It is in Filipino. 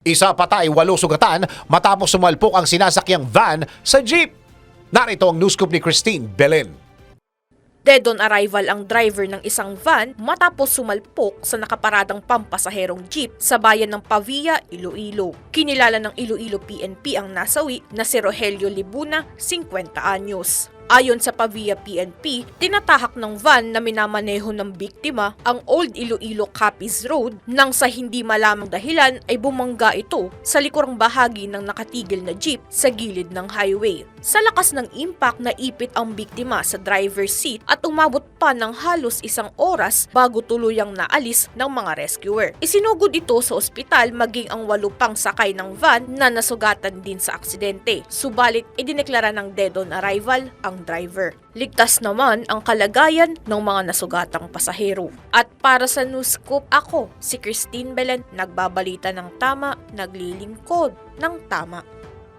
Isa patay, walo sugatan matapos sumalpok ang sinasakyang van sa jeep. Narito ang news scoop ni Christine Belen. Dead on arrival ang driver ng isang van matapos sumalpok sa nakaparadang pampasaherong jeep sa bayan ng Pavia, Iloilo. Kinilala ng Iloilo PNP ang nasawi na si Rogelio Libuna, 50 anyos. Ayon sa Pavia PNP, tinatahak ng van na minamaneho ng biktima ang Old Iloilo Capiz Road nang sa hindi malamang dahilan ay bumangga ito sa likurang bahagi ng nakatigil na jeep sa gilid ng highway. Sa lakas ng impact naipit ang biktima sa driver's seat at umabot pa ng halos isang oras bago tuluyang naalis ng mga rescuer. Isinugod ito sa ospital maging ang walo pang sakay ng van na nasugatan din sa aksidente. Subalit, idineklara ng dead on arrival ang driver. Ligtas naman ang kalagayan ng mga nasugatang pasahero. At para sa News Scoop, ako, si Christine Belen, nagbabalita ng tama, naglilingkod ng tama.